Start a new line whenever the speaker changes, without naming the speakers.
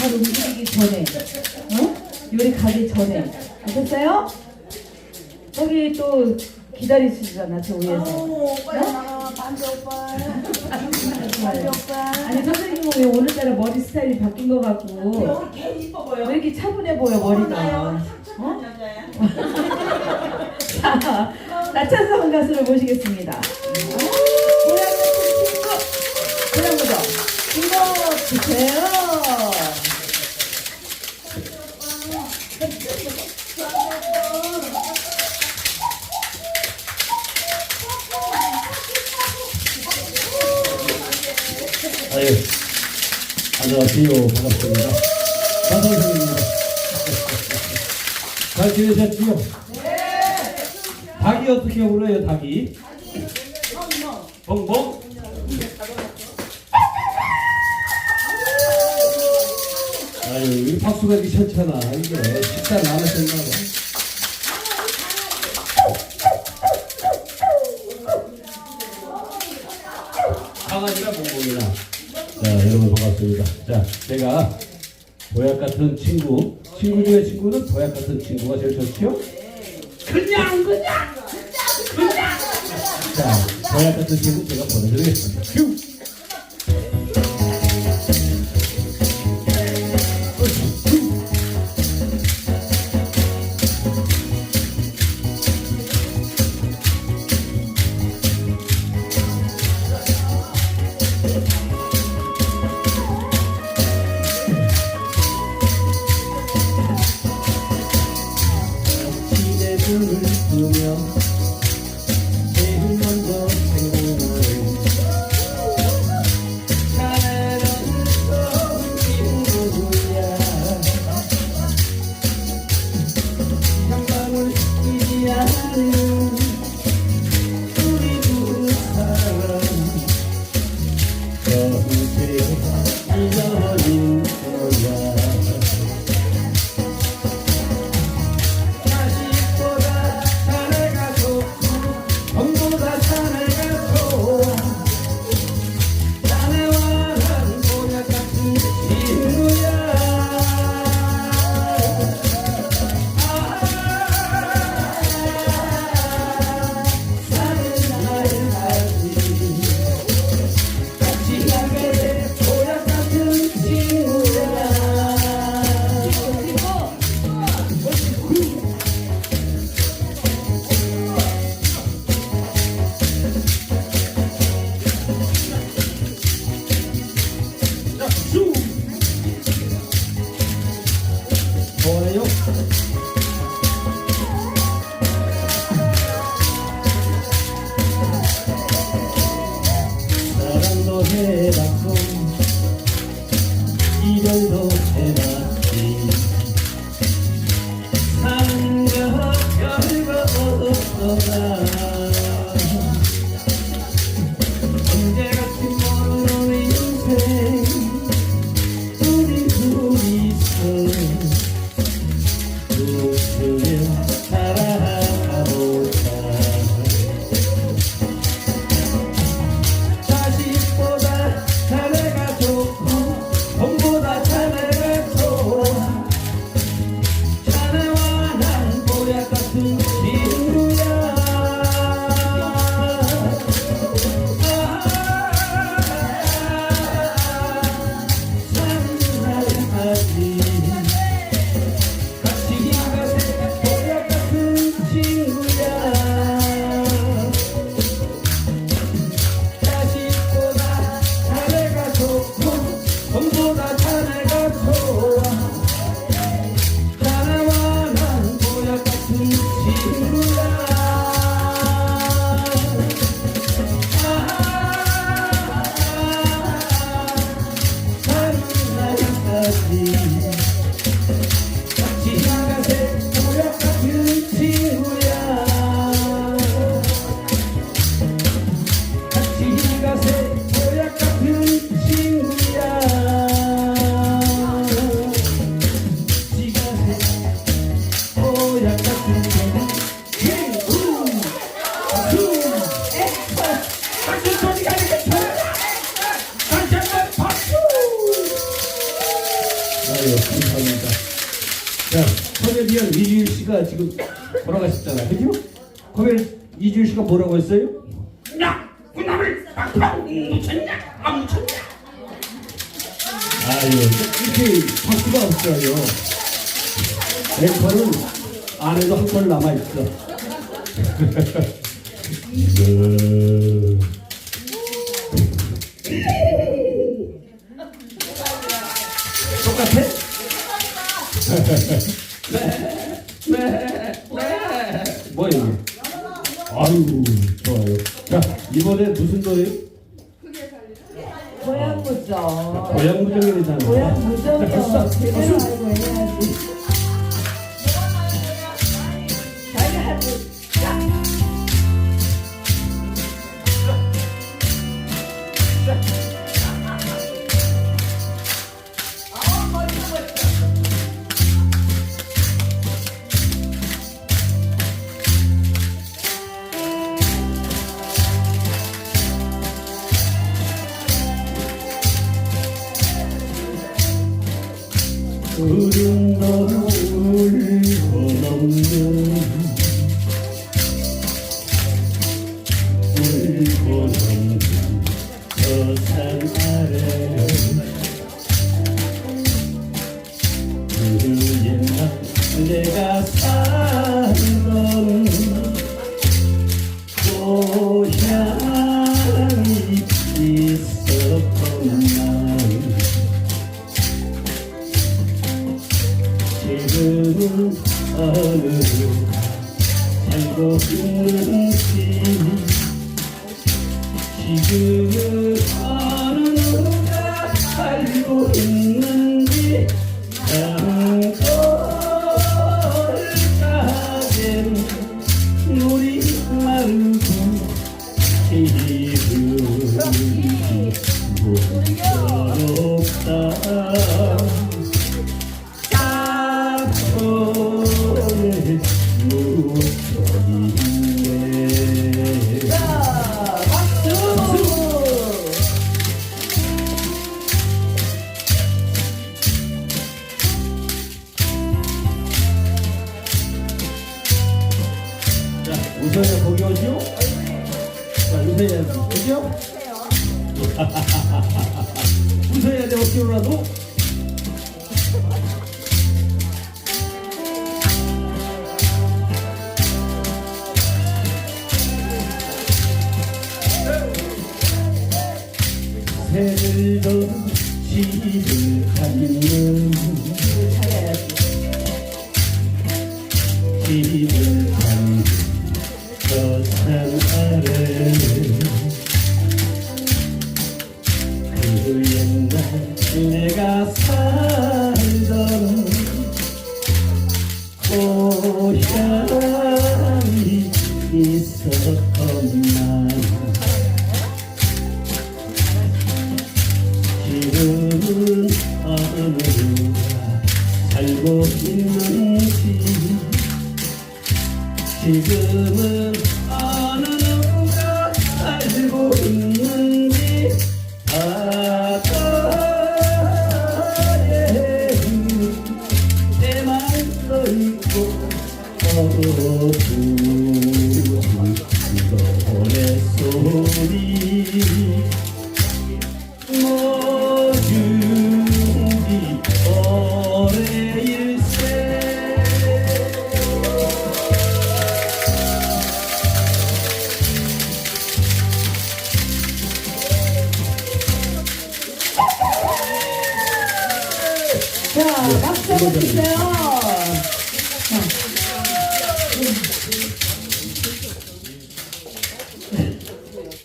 잘 움직이기 전에, 어? 요리 가기 전에. 아셨어요? 거기 또 기다리시잖아, 저 위에서.
어머 오빠야 나가 반지 오빠 반지 오빠
아니, 선생님은 왜 오늘따라 머리 스타일이 바뀐 것 같고,
오늘 개 이뻐 보여
왜 이렇게 차분해 보여, 머리가. 어?
여자야
자, 나찬성 가수를 모시겠습니다. 고향 같은 친구, 고향부터 친구 주세요.
안녕하세요. 반갑습니다. 나선생입니다. 잘 지내셨지요? 네. 닭이 어떻게 울어요, 닭이? 벙벙? 아유, 이 박수가 귀찮잖아. 이게 식사 안 하셨나 봐. 강아지나 봉봉이나. 자, 여러분 반갑습니다. 자, 제가 보약 같은 친구, 친구 중에 친구는 보약 같은 친구가 제일 좋죠? 그냥, 그냥, 그냥. 자, 보약 같은 친구 제가 보내드리겠습니다. 큐! 기대를 두며 제일 먼저 생각나는 사랑은 또 친구야 한 방울 뛰지 않 이별도 해봤 아유, 감사합니다. 자, 코미디언 이주일 씨가 지금 돌아가셨잖아요. 그죠? 코미디언 이주일 씨가 뭐라고 했어요? 야! 군함을 빡빡 묻혔냐? 안 묻혔냐? 아유, 이렇게 박수가 없어요. 앵커는 안에도 한털 남아있어. 네. 똑같아? 네, 네, 네. 뭐야 이게? 아유, 좋아요. 자, 이번에 무슨 노래?
고향 무정.
고향 무정이잖아.
고향 무정이요. 제대로 알고 해야지.
구 지금은 어느 살고 있는지 지금은 어느 누가 살고 있는지 땅 웃어야지, 그죠? 웃어야 돼, 어찌로라도. 새를 더 집을 가는 집을 내가 살던 고향이 있었건만 지금은 어느 누가 살고 있는지 지금은 어느 누가 살고 있는지 어부지 노래소리 모주기 오래일세
자, 박수 한번 주세요.